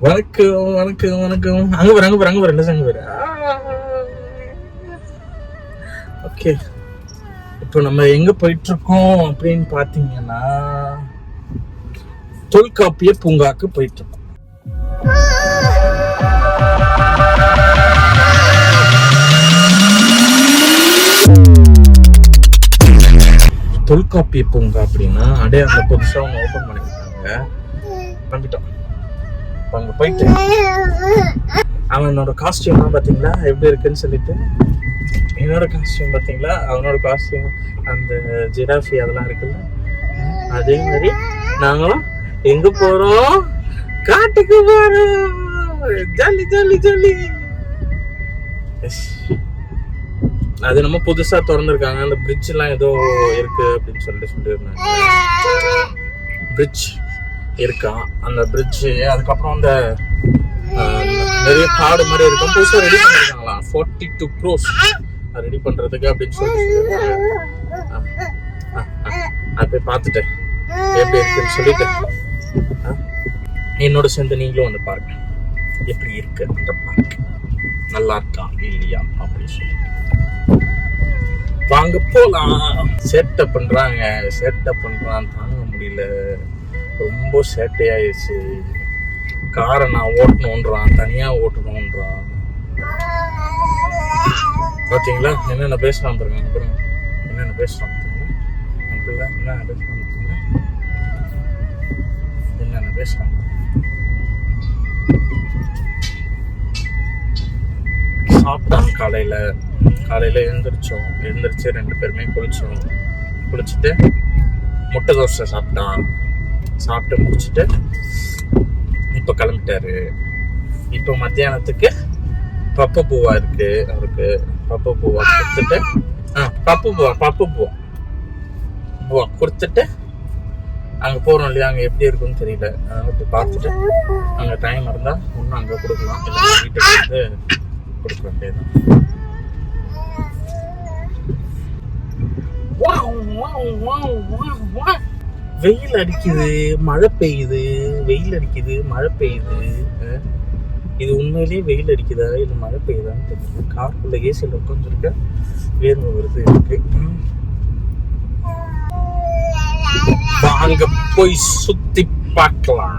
வணக்கம் வணக்கம் வணக்கம். அங்க பாரு அங்க பாரு அங்க பாரு என்ன அங்க பாரு. ஓகே இப்போ நம்ம எங்க போயிட்டு இருக்கோம் அப்படின்னு பாத்தீங்கன்னா தொல்காப்பிய பூங்காக்கு போயிட்டு இருக்கோம் தொல்காப்பிய பூங்கா அப்படின்னா அடையாள புதுசாக அவங்க ஓப்பன் பண்ணிருக்காங்க. நம்பிட்டோம் இப்ப அங்கே போயிட்டு. அவனோட காஸ்டியூம்லாம் பார்த்தீங்களா எப்படி இருக்குன்னு சொல்லிட்டு. என்னோட காஸ்டியூம் பார்த்தீங்களா அவனோட காஸ்டியூம் அந்த ஜிராஃபி அதெல்லாம் இருக்குல்ல. அதே மாதிரி நாங்களும் எங்க போறோம்? காட்டுக்கு போறோம். Jolly jolly jolly. எஸ் அது நம்ம புதுசா திறந்துருக்காங்க. அந்த பிரிட்ஜ் எல்லாம் ஏதோ இருக்கு அப்படின்னு சொல்லிட்டு சொல்லியிருந்தாங்க. பிரிட்ஜ் இருக்கான் அந்த பிரிட்ஜு அதுக்கப்புறம் அந்த நிறைய காடு மாதிரி இருக்கும். புதுசாக ரெடி பண்ணிருக்காங்களா? ஃபார்ட்டி டூ க்ரோஸ் ரெடி பண்றதுக்கு அப்படின்னு சொல்லிட்டு அது ஆ, ஆ, ஆ. போய் பார்த்துட்டேன் எப்படி இருக்குன்னு சொல்லிட்டு ஆ, என்னோட சேர்ந்து நீங்களும் வந்து பாருங்க. எப்படி இருக்கு அந்த பார்க் நல்லா இருக்கா? இல்லையா? அப்படின்னு சொல்லி வாங்க போலாம். சேட்டை பண்றாங்க. சேட்டை பண்றான் தாங்க முடியல. ரொம்ப சேட்டையாயிருச்சு. காரை நான் ஓட்டணுன்றான் தனியாக ஓட்டணுன்றான். பார்த்தீங்களா என்னென்ன பேசுறான் பாருங்க அப்புறம் என்னென்ன பேசலாம் பாத்தீங்களா? அங்க பாருங்க, என்னென்ன பேசலாம் என்னென்ன பேசுறான் சாப்பிட்டான் காலையில். காலையில் எழுந்திரிச்சோம். எழுந்திரிச்சு ரெண்டு பேருமே குளிச்சோம். குளிச்சுட்டு முட்டை தோசை சாப்பிட்டான். சாப்பிட்டு முடிச்சுட்டு இப்போ கிளம்பிட்டாரு. இப்போ மத்தியானத்துக்கு பப்பு பூவா இருக்கு. அவருக்கு பப்பு பூவா கொடுத்துட்டு ஆ பப்பு பூவா பப்பு பூவா. பூவா கொடுத்துட்டு அங்கே போகிறோம் இல்லையா? அங்கே எப்படி இருக்குன்னு தெரியல. அதை பார்த்துட்டு அங்கே டைம் இருந்தால் ஒன்றும் அங்கே கொடுக்கலாம். இல்லை வீட்டுக்கு வந்து கொடுக்க வேண்டியதுதான். Wow, wow, wow, wow, wow. வெயில் அடிக்குது மழை பெய்யுது வெயில் அடிக்குது மழை பெய்யுது. இது உண்மையிலேயே வெயில் அடிக்குதா இல்லை மழை பெய்யுதான்னு தெரியல. காருக்குள்ள ஏசியில் உட்காந்துருக்க வேர்வை வருது இருக்கு வாங்க போய் சுத்தி பார்க்கலாம்.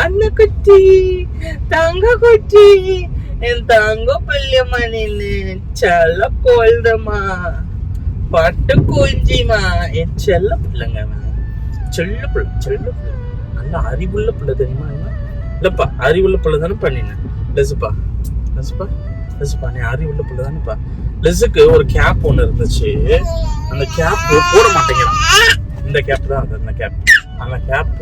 அண்ணன் குட்டி தங்க குட்டி என் தங்க பிள்ளையம்மா நின்னு செல்ல கோல்தம்மா பட்டு குஞ்சிமா என் செல்ல பிள்ளைங்க செல்ல பிள்ளை செல்ல பிள்ளை நல்லா அறிவுள்ள பிள்ளை தெரியுமா இல்லைப்பா இல்லப்பா அறிவுள்ள பிள்ளை தானே பண்ணினேன் லெசுப்பா லெசுப்பா லெசுப்பா நீ அறிவுள்ள பிள்ளை தானேப்பா லெஸுக்கு ஒரு கேப் ஒன்று இருந்துச்சு அந்த கேப் போட மாட்டேங்கிறான் இந்த கேப் தான் அது அந்த கேப் அந்த கேப்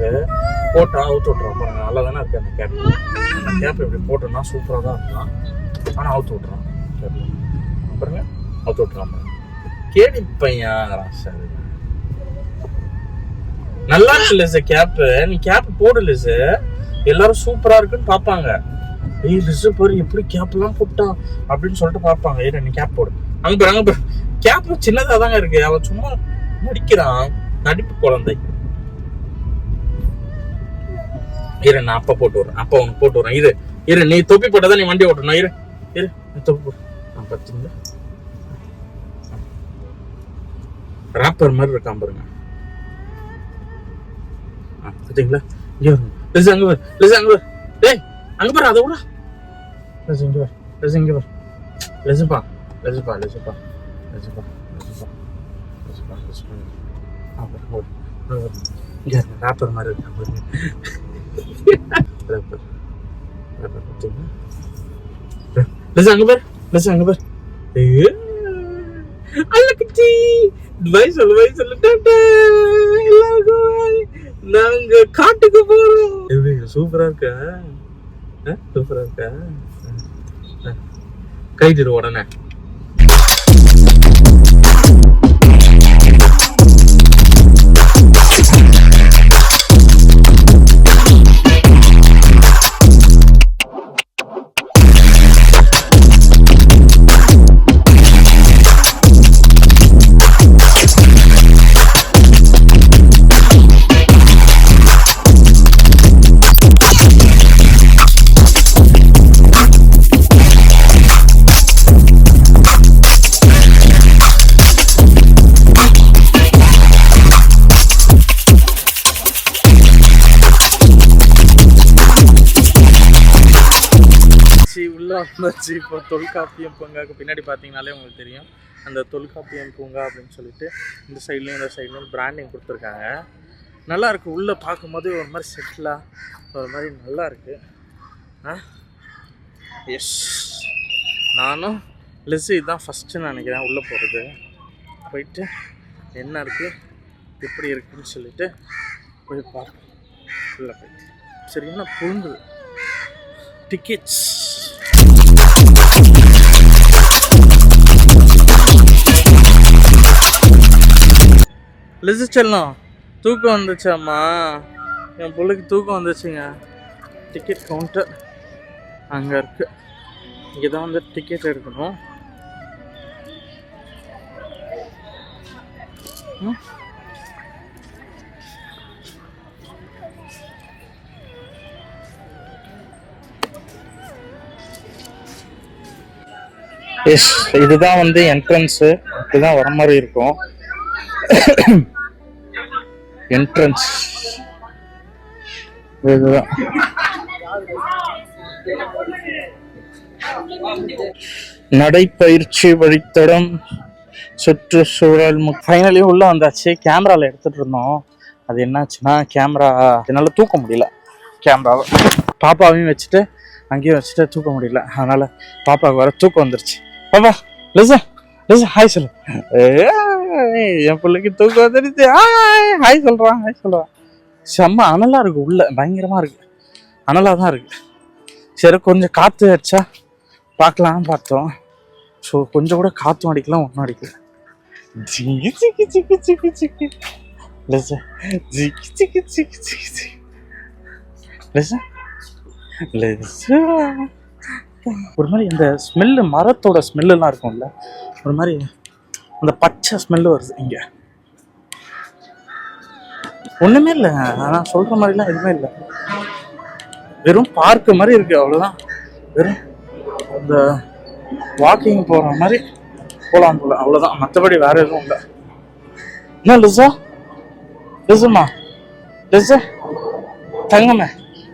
போட்டா அவுத்து விட்றான் பாருங்க நல்லா தானே இருக்கு அந்த கேப் கேப் இப்படி போட்டோம்னா சூப்பராக தான் இருக்கலாம். ஆனால் அவுத்து விட்றான் கேப் பாருங்க. அவுத்து விட்றான் கேடி பையன் சார் நல்லா இல்லை சார் கேப்பு நீ கேப் போடு சார் எல்லாரும் சூப்பரா இருக்குன்னு பார்ப்பாங்க. ஏய் ரிசர்வ் பாரு எப்படி கேப் எல்லாம் அப்படின்னு சொல்லிட்டு பார்ப்பாங்க. ஏய் நீ கேப் போடு. அங்க பாரு அங்க பாரு. கேப் சின்னதா தாங்க இருக்கு. அவன் சும்மா நடிக்கிறான். நடிப்பு குழந்தை. இரு நான் அப்பா போட்டு விடுறேன். அப்பா உனக்கு போட்டு விடுறேன். இரு இரு நீ தொப்பி போட்டதான் நீ வண்டி ஓட்டணும். இரு இரு தொப்பி போட்டு நான் பார்த்தீங்களா ராப்பர் மாதிரி இருக்கான் பாருங்க. ஆ, பாத்தீங்களா இங்க வருங்க லிசு அங்க வர லிசு அங்க வர டேய் அங்க பாரு அதை விட. லிஸ் இங்க வர லிஸ் இங்க வர லிசுப்பா லிசுப்பா லிசுப்பா லிசுப்பா லிசுப்பா லிசுப்பா லிசுப்பா ராப்பர் மாதிரி இருக்கான் பாருங்க. ராப்பர் அங்க பாரு லிசு அங்க பாய் சொல்லு பாய் சொல்லு டாடா எல்லாருக்கும் நாங்க காட்டுக்கு போறோம் எப்படி சூப்பரா இருக்கா சூப்பரா இருக்கா ஆ, உடனே வந்தாச்சு இப்போ தொல்காப்பியம் பூங்காவுக்கு பின்னாடி பார்த்தீங்கனாலே உங்களுக்கு தெரியும். அந்த தொல்காப்பியம் பூங்கா அப்படின்னு சொல்லிட்டு இந்த சைட்லேயும் இந்த சைட்லேயும் பிராண்டிங் கொடுத்துருக்காங்க. நல்லா இருக்குது உள்ளே பார்க்கும்போது ஒரு மாதிரி செட்டிலாக ஒரு மாதிரி நல்லா இருக்குது ஆ? எஸ் நானும் லெஸ்ஸு இதுதான் ஃபஸ்ட்டு நினைக்கிறேன் உள்ளே போகிறது போயிட்டு என்ன இருக்குது எப்படி இருக்குன்னு சொல்லிட்டு போய் பார்க்கணும் உள்ளே போயிட்டு. சரியான புழுங்குது. டிக்கெட்ஸ் லிசு செல்லம் தூக்கம் வந்துச்சாம்மா? என் பிள்ளைக்கு தூக்கம் வந்துச்சுங்க. டிக்கெட் கவுண்டர் அங்கே இருக்கு. இங்கே தான் வந்து டிக்கெட் எடுக்கணும். எஸ் இதுதான் வந்து என்ட்ரன்ஸு இதுதான் வர மாதிரி இருக்கும். என்ட்ரன்ஸ் இதுதான். நடைப்பயிற்சி வழித்தடம் சுற்றுச்சூழல் ஃபைனலி உள்ள வந்தாச்சு. கேமராவில் எடுத்துட்டு இருந்தோம். அது என்னாச்சுன்னா கேமரா என்னால் தூக்க முடியல. கேமராவை பாப்பாவையும் வச்சுட்டு அங்கேயும் வச்சுட்டு தூக்க முடியல. அதனால பாப்பாவுக்கு வர தூக்கம் வந்துருச்சு. பாப்பா லிசா லிசா ஹாய் சொல்லு. ஏ என் பிள்ளைக்கு தூக்கம் தெரிஞ்சு ஹாய் சொல்கிறான் ஹாய் சொல்கிறான் செம்ம அனலாக இருக்குது உள்ள பயங்கரமாக இருக்குது அனலாக தான் இருக்குது சரி கொஞ்சம் காற்று அடிச்சா பார்க்கலாம்னு பார்த்தோம் ஸோ கொஞ்சம் கூட காற்றும் அடிக்கலாம் ஒன்றும் அடிக்கல ஜிகி ஜிகி ஜிகி ஜிகி ஜிகி லிசா ஜிகி ஜிகி ஜிகி இல்லை சார் இல்லை சார் ஒரு மாதிரி இந்த ஸ்மெல்லு மரத்தோட ஸ்மெல்லாம் இருக்கும்ல ஒரு மாதிரி அந்த பச்சை ஸ்மெல்லு வருது இங்கே. ஒன்றுமே இல்லை. நான் சொல்கிற மாதிரிலாம் எதுவுமே இல்லை. வெறும் பார்க்கு மாதிரி இருக்கு. அவ்வளோதான் வெறும் இந்த வாக்கிங் போகிற மாதிரி போகலாம் போல. அவ்வளோதான் மற்றபடி வேற எதுவும் இல்லை. என்ன லிசா? லிசுமா? லிசா? தங்கமே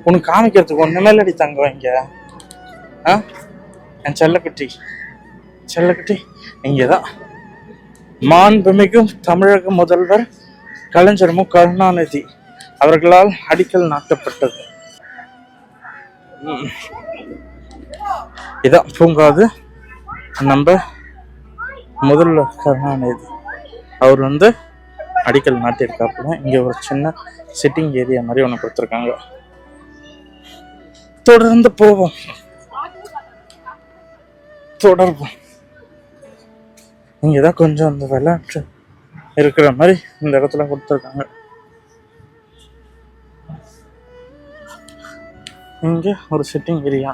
உனக்கு காமிக்கிறதுக்கு ஒன்றுமே இல்லடி தங்கம் இங்கே. ஆ? என் செல்லக்குட்டி. செல்லக்குட்டி இங்கே தான் மாண்புமிகும் தமிழக முதல்வர் கலைஞர் மு. கருணாநிதி அவர்களால் அடிக்கல் நாட்டப்பட்டது. இதான் பூங்காது. நம்ம முதல்வர் கருணாநிதி. அவர் வந்து அடிக்கல் நாட்டியிருக்காப்புல. இங்கே ஒரு சின்ன சிட்டிங் ஏரியா மாதிரி ஒன்று கொடுத்துருக்காங்க. தொடர்ந்து போவோம். தொடர்போம் இங்கே தான் கொஞ்சம் அந்த விளையாட்டு இருக்கிற மாதிரி இந்த இடத்துல கொடுத்துருக்காங்க. இங்கே ஒரு சிட்டிங் ஏரியா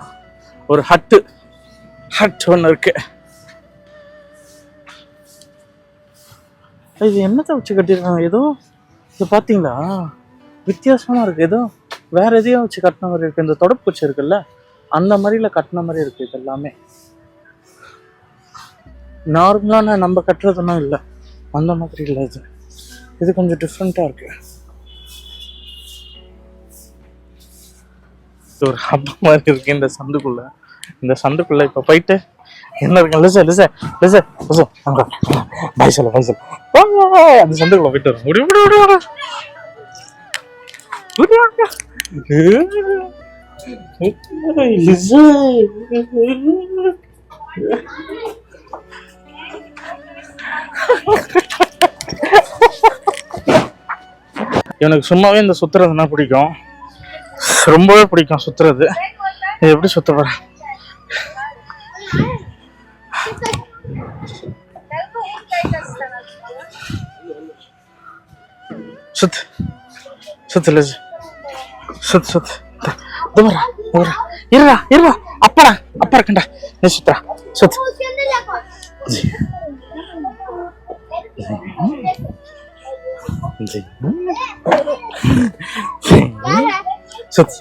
ஒரு ஹட்டு ஹட் ஒன்று இருக்கு. இது என்னத்தை வச்சு கட்டியிருக்காங்க? ஏதோ இது பார்த்தீங்களா வித்தியாசமா இருக்கு. ஏதோ வேற எதையும் வச்சு கட்டின மாதிரி இருக்கு. இந்த தொடப்பு வச்சு இருக்குல்ல அந்த மாதிரில கட்டின மாதிரி இருக்கு இது எல்லாமே. நார்மலான நம்ம கட்டுறதுனா இல்லை. அந்த மாதிரி இல்லை இது. இது கொஞ்சம் டிஃப்ரெண்ட்டாக இருக்கு. இது ஒரு ஹப்ப மாதிரி இருக்கு இந்த சந்துக்குள்ள. இந்த சந்துக்குள்ள இப்போ போயிட்டு என்ன இருக்கு? Lisa Lisa Lisa Lisa. அங்க பாய் சொல்ல பாய் சொல்ல. வாங்க, அந்த சந்துக்குள்ள போயிட்டு வரும் விடு விடு விடு வாங்க. லிசா. எனக்கு சும்மாவே இந்த சுத்துறதுனா பிடிக்கும். ரொம்பவே பிடிக்கும் சுத்துறது. இது எப்படி சுத்த போறேன் சுத்து. சுத்து லஜு சுத்து சுத்து. தூரா தூரா இருடா இருடா. அப்படா அப்பா இருக்கண்டா நீ சுத்துறா சுத்து. ஜி ஜி சுத்து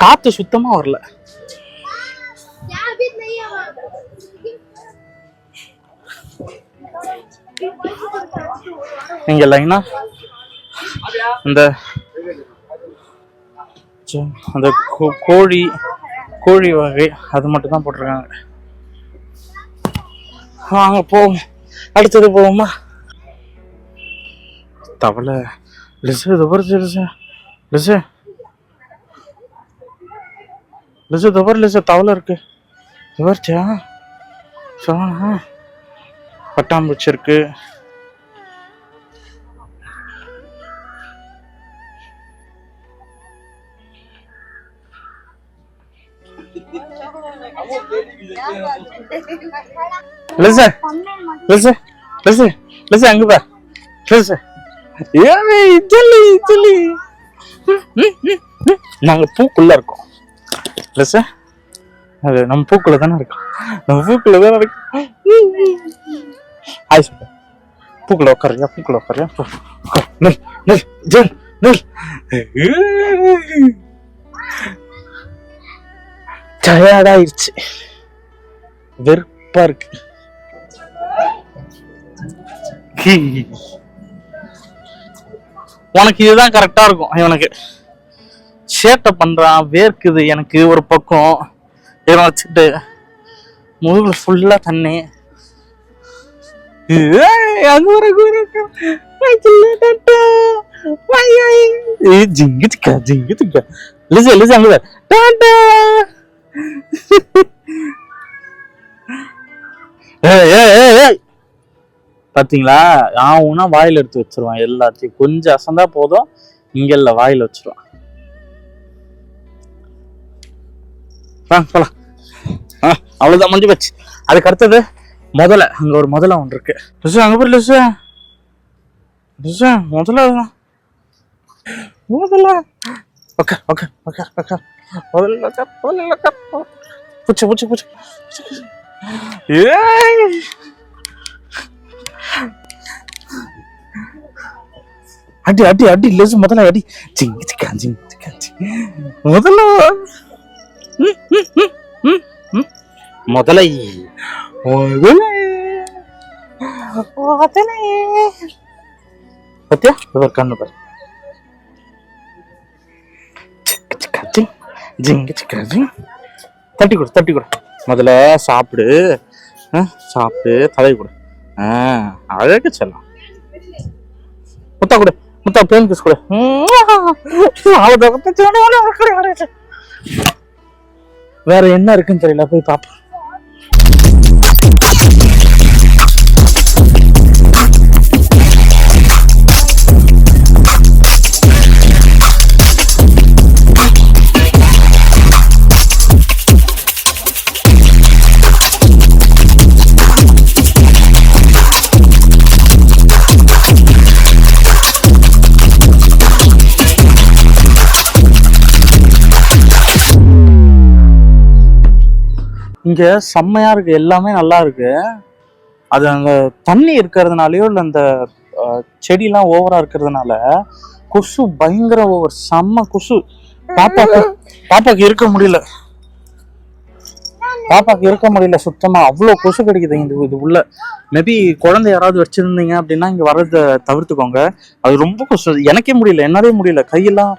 காத்து சுத்தமா வரல. இங்க லைனா இந்த அந்த கோ- கோழி கோழி வகை அது மட்டும் தான் போட்டிருக்காங்க. வாங்க போவோம். அடுத்தது போவோமா? தவளை. லிசு இது பாரு லிசு லிசு. லிசு. இது லிசு தவளை இருக்கு. இது பாருச்சியா பட்டாம்பூச்சி இருக்கு. லெஸ் லெஸ் லெஸ் லெஸ் அங்க பார். லிசு. ஏய் நாங்க பூக்குள்ள இருக்கோம். லெஸ் அது நம்ம பூக்குள்ள தானே இருக்கோம். நம்ம பூக்குள்ள தானே இருக்கோம். ஹாய் சொல்லு பூக்குள்ள உட்காருங்க பூக்குள்ள உட்காருங்க நெல் நெல் நில் ஜெல் நில். டயர்டாயிருச்சு. வெறுப்பா இருக்கு. உனக்கு இதுதான் கரெக்டா இருக்கும். இவனுக்கு சேட்டை பண்றான் வேர்க்குது எனக்கு ஒரு பக்கம். இவன் வச்சுட்டு முதுகுல ஃபுல்லா தண்ணி. ஏய், அங்க ஒரு அங்க ஒரு பாத்தீங்களா? ஆவுனா வாயில எடுத்து வச்சிருவான் எல்லாத்தையும். கொஞ்சம் அசந்தா போதும். இங்க இல்ல வாயில வச்சிருவான். வா போலாம். ஆ, அவ்வளவுதான் முடிஞ்சு போச்சு. அதுக்கு அடுத்தது முதல்ல அங்க ஒரு முதல்ல ஒன்று இருக்கு. லிசு அங்க போய் லிசு. லிசு முதல்ல அதுதான். முதல்ல ஓகே ஓகே ஓகே ஓகே முதல்ல முதல்ல. பூச்சி பூச்சி பூச்சி. பூச்சி. ஏய் அடி அடி அடி லேசு முதல்ல அடி ஜிங்கு சிக்கா ஜிங்கு சிக்கா ஜிங்கு. முதல்ல ம், ம், ம், ம், ம். முதலை முதலை முதல்ல சாப்பிடு. சாப்பிட்டு தலை கொடு. அழகு செல்லாம். முத்தா கொடு முத்தா பேன் கிஸ் கொடு. வேற என்ன இருக்குன்னு தெரியல போய் பாப்பா இங்க செம்மையா இருக்கு எல்லாமே நல்லா இருக்கு. அது அங்க தண்ணி இருக்கிறதுனாலயோ இல்ல அந்த செடிலாம் ஓவரா இருக்கிறதுனால கொசு பயங்கர ஓவர் செம்ம கொசு. பாப்பாக்கு பாப்பாக்கு இருக்க முடியல. பாப்பாக்கு இருக்க முடியல சுத்தமா. அவ்வளோ கொசு கிடைக்குது இந்த இது உள்ள. மேபி குழந்தை யாராவது வச்சிருந்தீங்க அப்படின்னா இங்க வர்றதை தவிர்த்துக்கோங்க. அது ரொம்ப கொசு. எனக்கே முடியல என்னாலே முடியல. கையெல்லாம்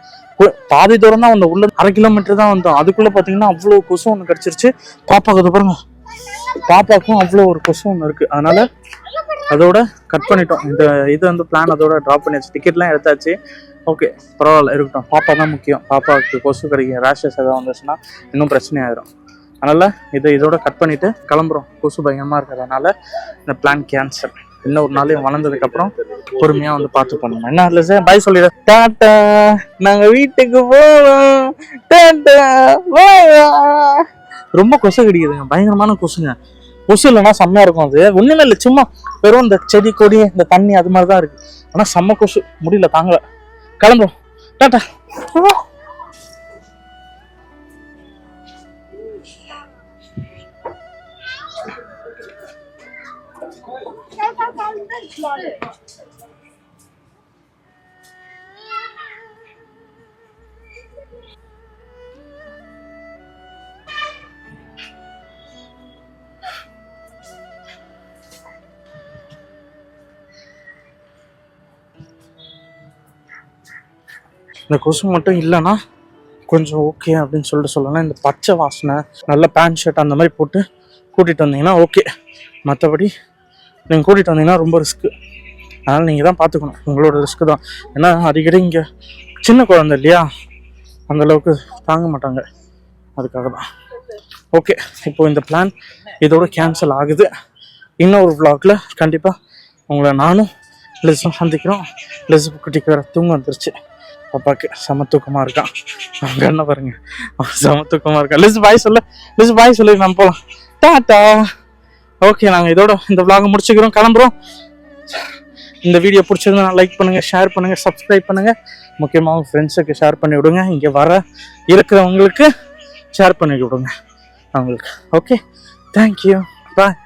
பாதி தூரம் தான் வந்தோம். உள்ள அரை கிலோமீட்டர் தான் வந்தோம். அதுக்குள்ள பாத்தீங்கன்னா அவ்வளோ கொசு ஒன்று கிடைச்சிருச்சு. பாப்பாக்கு அது பாருங்க. பாப்பாக்கும் அவ்வளோ ஒரு கொசு ஒன்று இருக்கு. அதனால அதோட கட் பண்ணிட்டோம். இந்த இது வந்து பிளான் அதோட ட்ராப் பண்ணியாச்சு. டிக்கெட்லாம் எடுத்தாச்சு. ஓகே பரவாயில்ல இருக்கட்டும். பாப்பா தான் முக்கியம். பாப்பாவுக்கு கொசு கிடைக்கும் ரேஷஸ் எதாவது வந்துச்சுன்னா இன்னும் பிரச்சனை ஆயிரும். அதனால இதை இதோட கட் பண்ணிட்டு கிளம்புறோம். கொசு பயங்கரமா இருக்கிறதுனால இந்த பிளான் கேன்சல் இன்னும் ஒரு நாளையும் வளர்ந்ததுக்கு அப்புறம் பொறுமையா வந்து பார்த்து பண்ணணும் என்ன இல்லை சார் பாய் சொல்லிடு. டாட்டா நாங்க வீட்டுக்கு போவோம். டாட்டா ரொம்ப கொசு கடிக்குதுங்க. பயங்கரமான கொசுங்க. கொசு இல்லைன்னா செம்மையா இருக்கும் அது. ஒண்ணுமே இல்லை சும்மா வெறும் இந்த செடி கொடி இந்த தண்ணி அது மாதிரி தான் இருக்கு. ஆனா செம்ம கொசு. முடியல தாங்கல. கிளம்புறோம். டாட்டா. இந்த கொசு மட்டும் இல்லைன்னா கொஞ்சம் ஓகே அப்படின்னு சொல்லிட்டு சொல்லலாம் இந்த பச்சை வாசனை நல்ல பேண்ட் ஷர்ட் அந்த மாதிரி போட்டு கூட்டிகிட்டு வந்தீங்கன்னா ஓகே மற்றபடி நீங்கள் கூட்டிகிட்டு வந்தீங்கன்னா ரொம்ப ரிஸ்க்கு அதனால் நீங்கள் தான் பார்த்துக்கணும் உங்களோட ரிஸ்க்கு தான். ஏன்னா அடிக்கடி இங்கே சின்ன குழந்தை இல்லையா? அந்தளவுக்கு தாங்க மாட்டாங்க. அதுக்காக தான். ஓகே இப்போது இந்த பிளான் இதோட கேன்சல் ஆகுது. இன்னொரு vlogல கண்டிப்பாக உங்களை நானும் லிஸும் சந்திக்கிறோம். லிஸ் குட்டிக்கு வேறு தூங்க வந்துருச்சு. பாப்பாக்கு செம தூக்கமாக இருக்கான் அவங்க என்ன பாருங்க. செம தூக்கமாக இருக்கான் லிஸ் பாய் சொல்லு. லிஸ் பாய் சொல்லி நம்ம போகலாம் டாட்டா ஓகே நாங்கள் இதோட இந்த vlog முடிச்சுக்கிறோம். கிளம்புறோம். இந்த வீடியோ பிடிச்சிருந்தா லைக் பண்ணுங்கள் ஷேர் பண்ணுங்கள் சப்ஸ்கிரைப் பண்ணுங்கள் முக்கியமாக உங்கள் ஃப்ரெண்ட்ஸுக்கு ஷேர் பண்ணி விடுங்க. இங்கே வர இருக்கிறவங்களுக்கு ஷேர் பண்ணி விடுங்க. அவங்களுக்கு. Okay thank you bye